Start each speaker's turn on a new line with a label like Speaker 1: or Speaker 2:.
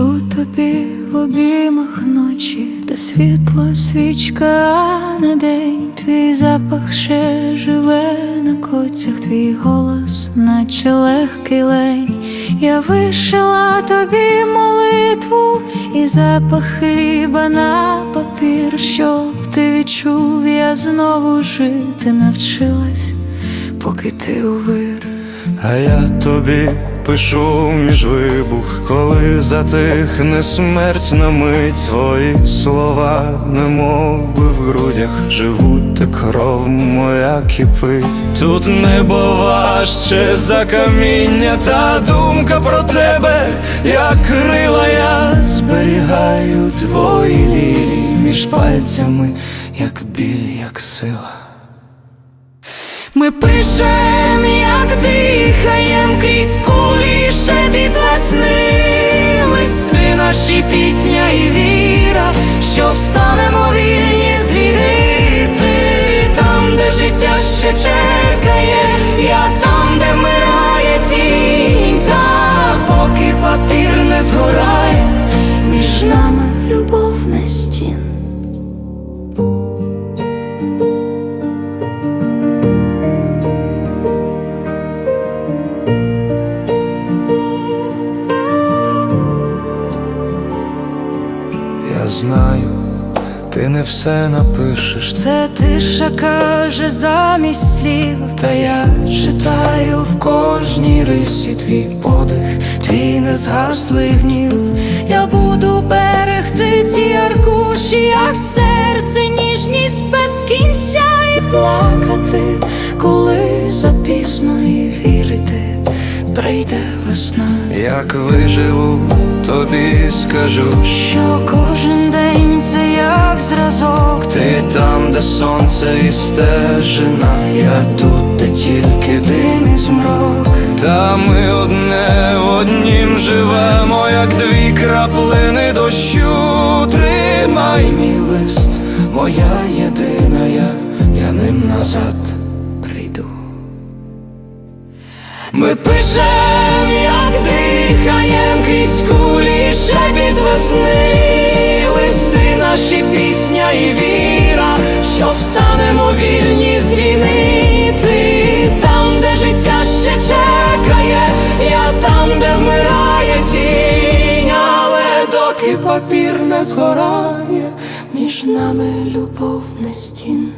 Speaker 1: Лежу тобі в обіймах ночі, де світло свічка на день, твій запах ще живе на коцях, твій голос, наче легкий лень. Я вишила тобі молитву і запах хліба на папір, щоб ти відчув, я знову жити навчилась, поки ти у вир.
Speaker 2: А я тобі пишу між вибух, коли затихне смерть на мить твої слова, немов би в грудях живуть, та кров моя кипить. Тут небо важче за каміння, та думка про тебе, як крила, я зберігаю твої лілії між пальцями, як біль, як сила.
Speaker 1: Ми пишем, як дихаєм наші пісня і віра, що встанемо вільні звідти, там, де життя ще чекає, я там, де мирає тінь, та поки папір не згорає, між нами
Speaker 2: Я знаю, ти не все напишеш.
Speaker 1: Це тиша каже замість слів, та я читаю в кожній рисі твій подих, твій незгаслий гнів. Я буду берегти ці аркуші, як серце, ніжність без кінця і плакати, коли запізно і вірити, прийде весна.
Speaker 2: Як виживу, тобі скажу,
Speaker 1: Що кожен день це як зразок,
Speaker 2: ти там, де сонце і стежина, я тут, де тільки дим.
Speaker 1: і змрок.
Speaker 2: Та ми одне однім живемо, як дві краплини дощу. Тримай мій лист,
Speaker 1: Ми пишем, як дихаєм крізь кулі шепіт весни, листи наші пісня і віра, що встанемо вільні звінити, там, де життя ще чекає, я там, де вмирає тінь, але доки папір не згорає, між нами любов не стін.